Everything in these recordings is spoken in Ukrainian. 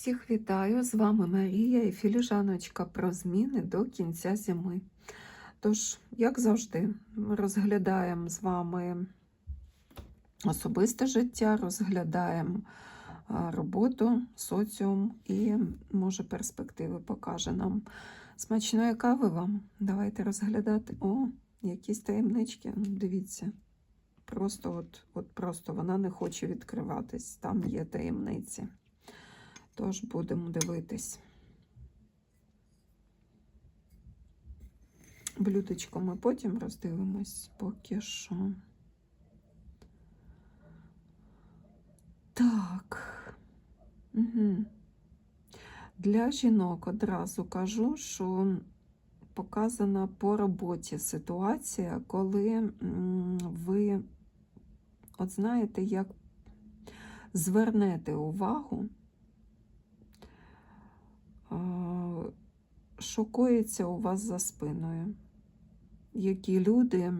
Всіх вітаю! З вами Марія і філіжаночка про зміни до кінця зими. Тож, як завжди, розглядаємо з вами особисте життя, розглядаємо роботу, соціум і, може, перспективи покаже нам. Смачної кави вам. Давайте розглядати. О, якісь таємнички. Дивіться. Просто от, от просто вона не хоче відкриватись. Там є таємниці. Тож будемо дивитись. Блюдечко ми потім роздивимось поки що. Так. Угу. Для жінок одразу кажу, що показана по роботі ситуація, коли ви, от знаєте, як звернете увагу що коїться у вас за спиною. Які люди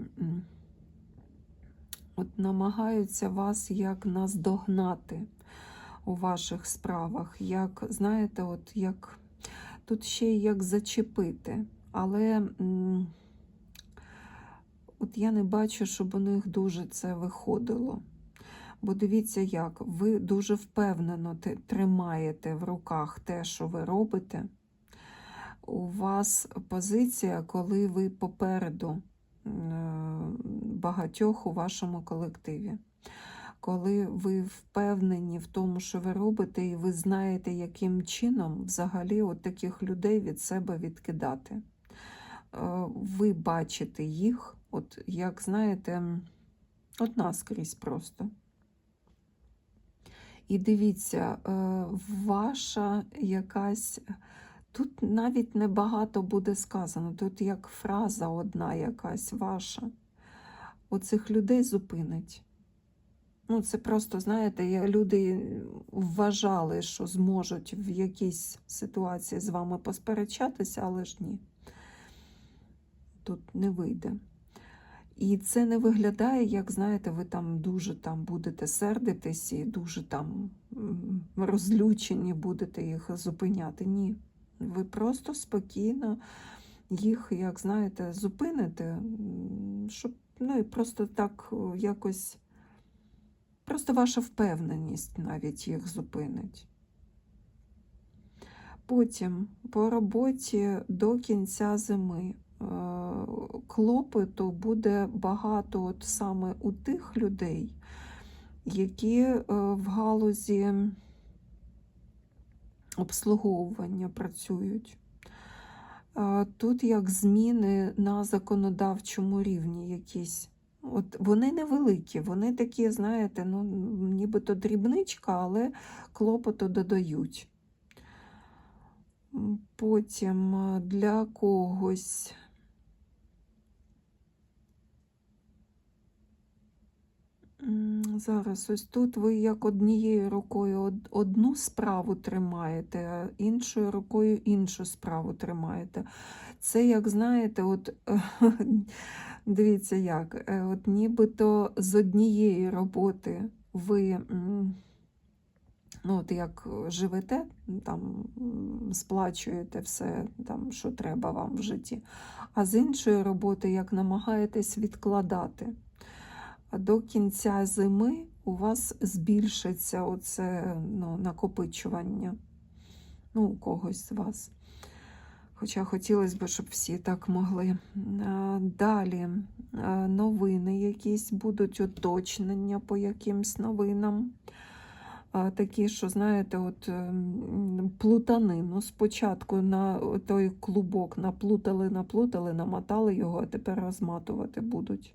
от намагаються вас як наздогнати у ваших справах, як, знаєте, от як тут ще й як зачепити, але от я не бачу, щоб у них дуже це виходило. Бо дивіться, як ви дуже впевнено тримаєте в руках те, що ви робите. У вас позиція, коли ви попереду багатьох у вашому колективі. Коли ви впевнені в тому, що ви робите, і ви знаєте, яким чином взагалі от таких людей від себе відкидати. Ви бачите їх, от як знаєте, от наскрізь просто. І дивіться, е, ваша якась. Тут навіть небагато буде сказано, тут як фраза одна якась ваша. Оцих людей зупинить. Ну, Це просто, знаєте, люди вважали, що зможуть в якійсь ситуації з вами посперечатися, але ж ні. Тут не вийде. І це не виглядає, як, знаєте, ви там дуже там будете сердитись і дуже там розлючені будете їх зупиняти. Ні. Ви просто спокійно їх, як знаєте, зупините, щоб ну і просто так якось, просто ваша впевненість навіть їх зупинить. Потім по роботі до кінця зими клопоту буде багато от саме у тих людей, які е, в галузі обслуговування працюють. Тут як зміни на законодавчому рівні якісь. От Вони невеликі, вони такі, знаєте, ну, нібито дрібничка, але клопоту додають. Потім для когось Зараз ось тут ви як однією рукою одну справу тримаєте, а іншою рукою іншу справу тримаєте. Це, як знаєте, от дивіться як, е, от нібито з однієї роботи ви ну, от як живете, там сплачуєте все, там, що треба вам в житті, а з іншої роботи як намагаєтесь відкладати до кінця зими у вас збільшиться оце ну, накопичування ну, у когось з вас. Хоча хотілося б, щоб всі так могли. Далі новини якісь будуть уточнення по якимсь новинам. Такі, що, знаєте, от ем, плутанину. Спочатку на той клубок наплутали, наплутали, намотали його, а тепер розматувати будуть.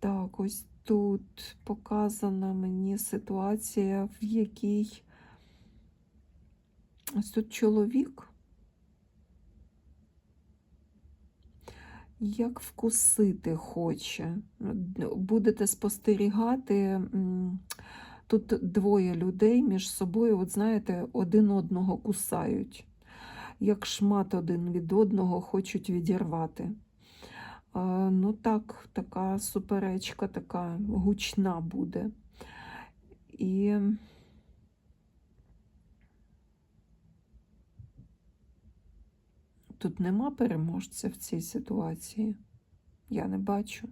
Так, ось тут показана мені ситуація, в якій ось тут чоловік. Як вкусити хоче. Будете спостерігати, тут двоє людей між собою, от знаєте, один одного кусають, як шмат один від одного хочуть відірвати ну так, така суперечка, така гучна буде. І тут нема переможця в цій ситуації. Я не бачу.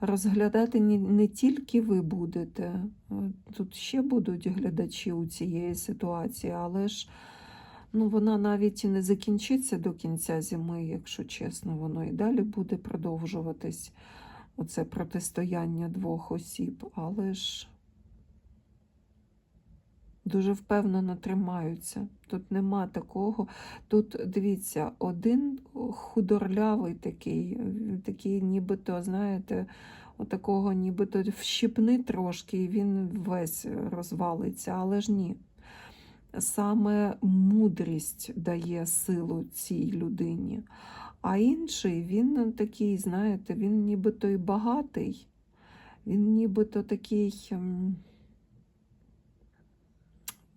Розглядати не тільки ви будете, е, тут ще будуть глядачі у цієї ситуації, але ж ну, вона навіть і не закінчиться до кінця зими, якщо чесно, воно і далі буде продовжуватись оце протистояння двох осіб, але ж дуже впевнено тримаються. Тут нема такого. Тут дивіться, один худорлявий такий, такий нібито, знаєте, отакого нібито вщипни трошки, і він весь розвалиться, але ж ні. Саме мудрість дає силу цій людині. А інший, він такий, знаєте, він нібито і багатий, він нібито такий ем,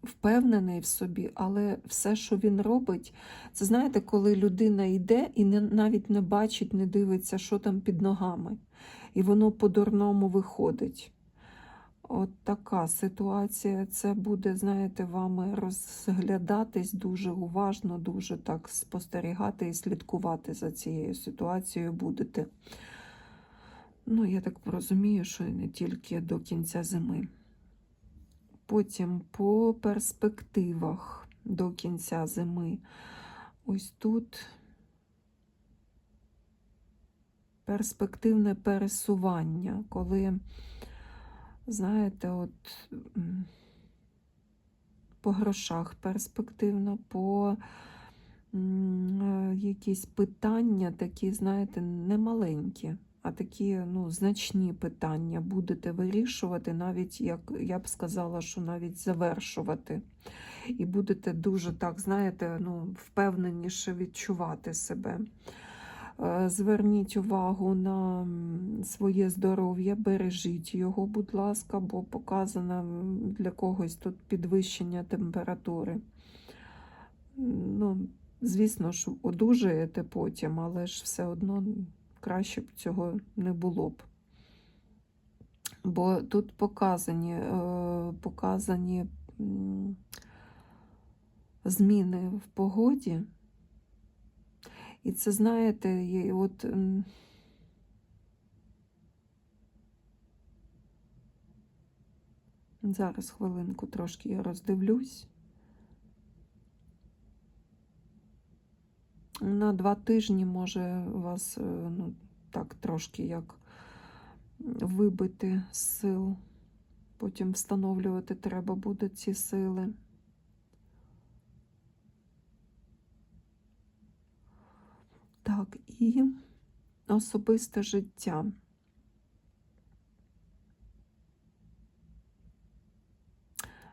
впевнений в собі, але все, що він робить, це знаєте, коли людина йде і не, навіть не бачить, не дивиться, що там під ногами. І воно по-дурному виходить. От така ситуація. Це буде, знаєте, вами розглядатись дуже уважно, дуже так спостерігати і слідкувати за цією ситуацією будете. Ну, я так розумію, що і не тільки до кінця зими. Потім по перспективах до кінця зими. Ось тут перспективне пересування, коли, знаєте, от по грошах перспективно, по е, якісь питання такі, знаєте, немаленькі, а такі ну, значні питання будете вирішувати, навіть, як я б сказала, що навіть завершувати. І будете дуже так, знаєте, ну, впевненіше відчувати себе. Е, Зверніть увагу на своє здоров'я, бережіть його, будь ласка, бо показано для когось тут підвищення температури. Ну, звісно ж, одужаєте потім, але ж все одно краще б цього не було б. Бо тут показані, е, показані зміни в погоді. І це, знаєте, є от. Зараз хвилинку трошки я роздивлюсь. На два тижні може вас е, ну, так трошки як вибити з сил. Потім встановлювати треба буде ці сили. Так, і особисте життя.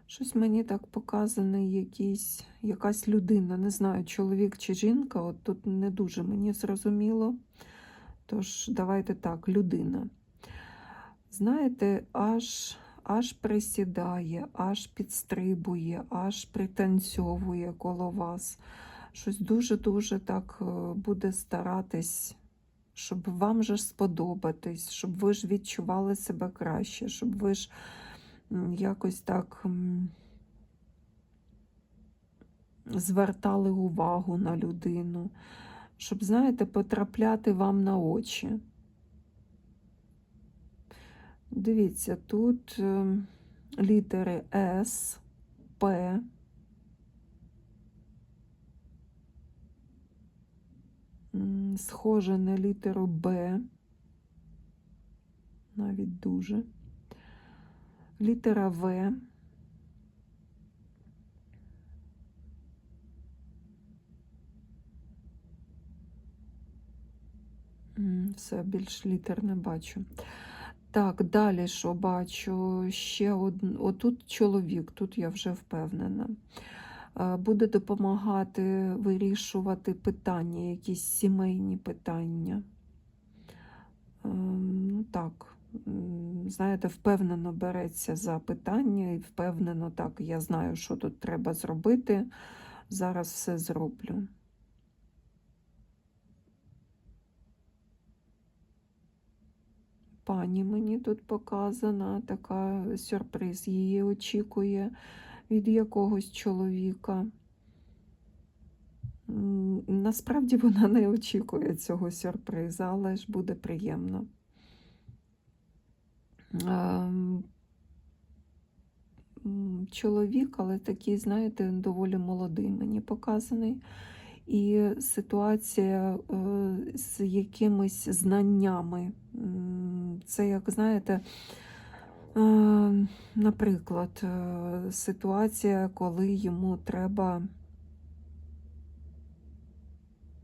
Щось мені так показаний якийсь, якась людина, не знаю, чоловік чи жінка, от тут не дуже мені зрозуміло. Тож, давайте так, людина. Знаєте, аж, аж присідає, аж підстрибує, аж пританцьовує коло вас. Щось дуже-дуже так е, буде старатись, щоб вам же сподобатись, щоб ви ж відчували себе краще, щоб ви ж якось так звертали увагу на людину, щоб, знаєте, потрапляти вам на очі. Дивіться, тут е, літери С, П. Схоже на літеру Б, навіть дуже. Літера В. Все, більш літер не бачу. Так, далі що бачу? Ще один. Отут чоловік, тут я вже впевнена. Е, Буде допомагати вирішувати питання, якісь сімейні питання. Ем, Ну, так, знаєте, впевнено береться за питання і впевнено, так, я знаю, що тут треба зробити. Зараз все зроблю. Пані мені тут показана, така сюрприз її очікує від якогось чоловіка. Насправді вона не очікує цього сюрпризу, але ж буде приємно. Ем, Чоловік, але такий, знаєте, доволі молодий мені показаний. І ситуація е, з якимись знаннями. Це, як знаєте, наприклад, е, ситуація, коли йому треба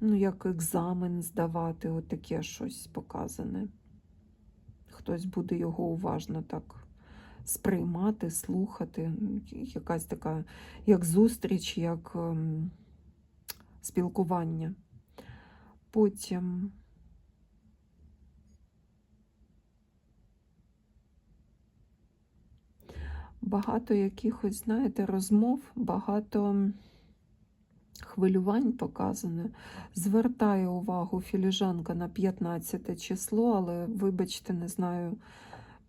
ну, як екзамен здавати, от таке щось показане. Хтось буде його уважно так сприймати, слухати. Якась така, як зустріч, як ем, спілкування. Потім багато якихось, знаєте, розмов, багато хвилювань показане. Звертає увагу філіжанка на 15 число, але, вибачте, не знаю,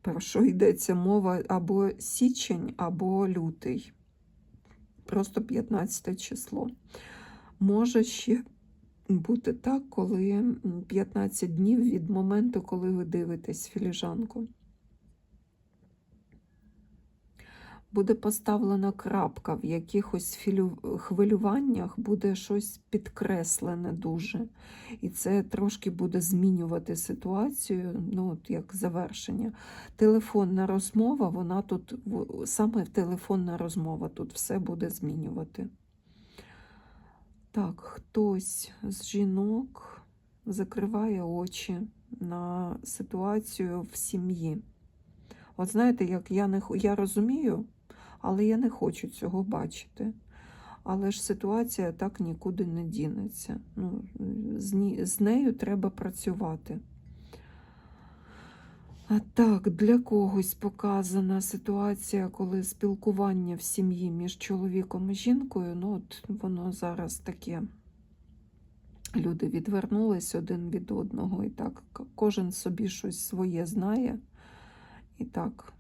про що йдеться мова, або січень, або лютий. Просто 15 число. Може ще бути так, коли 15 днів від моменту, коли ви дивитесь філіжанку. Буде поставлена крапка в якихось хвилюваннях, буде щось підкреслене дуже. І це трошки буде змінювати ситуацію, ну, от як завершення. Телефонна розмова, вона тут, саме телефонна розмова тут все буде змінювати. Так, хтось з жінок закриває очі на ситуацію в сім'ї. От знаєте, як я не я розумію, але я не хочу цього бачити. Але ж ситуація так нікуди не дінеться. Ну, з, нею треба працювати. А так, для когось показана ситуація, коли спілкування в сім'ї між чоловіком і жінкою, ну от воно зараз таке. Люди відвернулись один від одного, і так кожен собі щось своє знає. І так,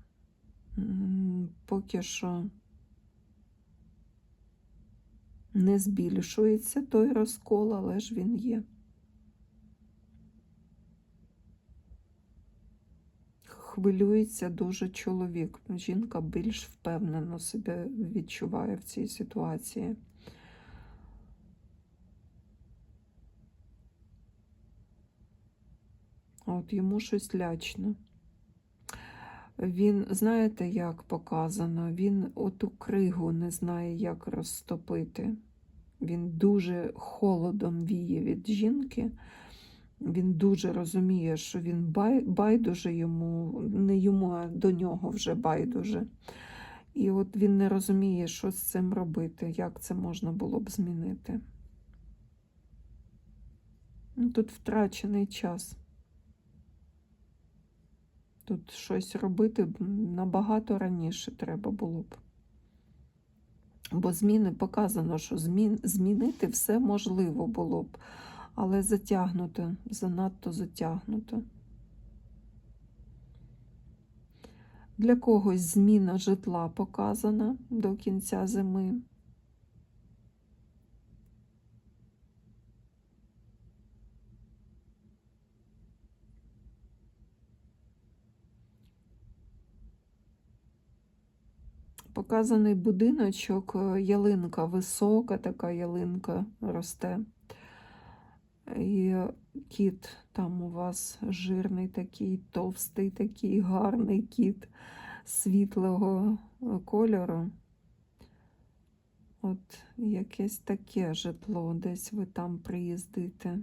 поки що не збільшується той розкол, але ж він є. Хвилюється дуже чоловік. Жінка більш впевнено себе відчуває в цій ситуації. От йому щось лячно. Він, знаєте, як показано, він оту кригу не знає, як розтопити. Він дуже холодом віє від жінки. Він дуже розуміє, що він бай, байдуже йому, не йому, а до нього вже байдуже. І от він не розуміє, що з цим робити, як це можна було б змінити. Ну, Тут втрачений час. Тут щось робити набагато раніше треба було б. Бо зміни показано, що змін, змінити все можливо було б, але затягнуто, занадто затягнуто. Для когось зміна житла показана до кінця зими. Показаний будиночок, е, ялинка висока, така ялинка росте. І кіт там у вас жирний такий, товстий такий, гарний кіт світлого е, кольору. От якесь таке житло, десь ви там приїздите.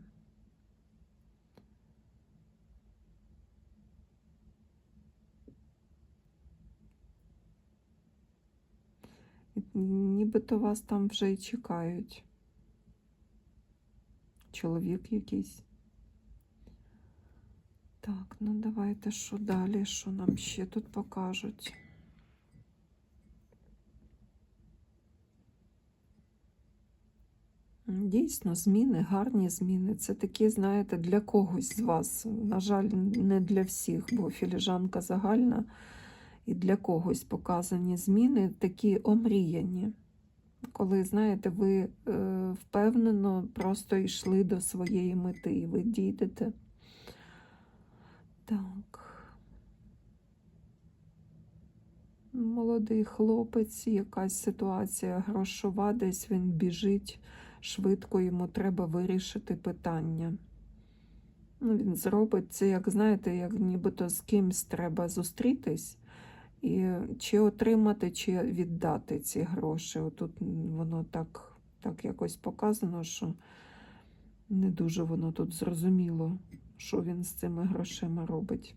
Нібито вас там вже й чекають. Чоловік якийсь. Так, ну давайте що далі, що нам ще тут покажуть. Дійсно, зміни, гарні зміни. Це такі, знаєте, для когось з вас. На жаль, не для всіх, бо філіжанка загальна. І для когось показані зміни такі омріяні. коли, знаєте, ви е, впевнено просто йшли до своєї мети, і ви дійдете. Так. Молодий хлопець, якась ситуація грошова, десь він біжить швидко, йому треба вирішити питання. Ну, він зробить це, як знаєте, як нібито з кимсь треба зустрітись, і чи отримати, чи віддати ці гроші. Отут воно так, так якось показано, що не дуже воно тут зрозуміло, що він з цими грошима робить.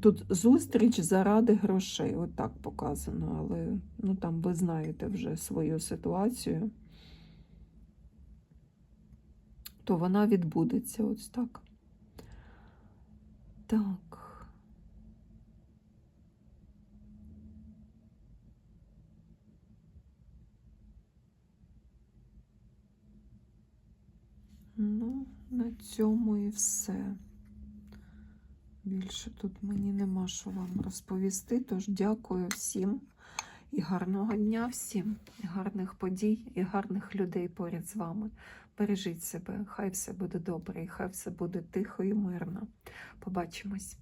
Тут зустріч заради грошей, от показано, але ну, там ви знаєте вже свою ситуацію, то вона відбудеться ось так. Так. Ну, на цьому і все. Більше тут мені нема що вам розповісти. Тож дякую всім і гарного дня всім, і гарних подій, і гарних людей поряд з вами. Бережіть себе, хай все буде добре, і хай все буде тихо і мирно. Побачимось.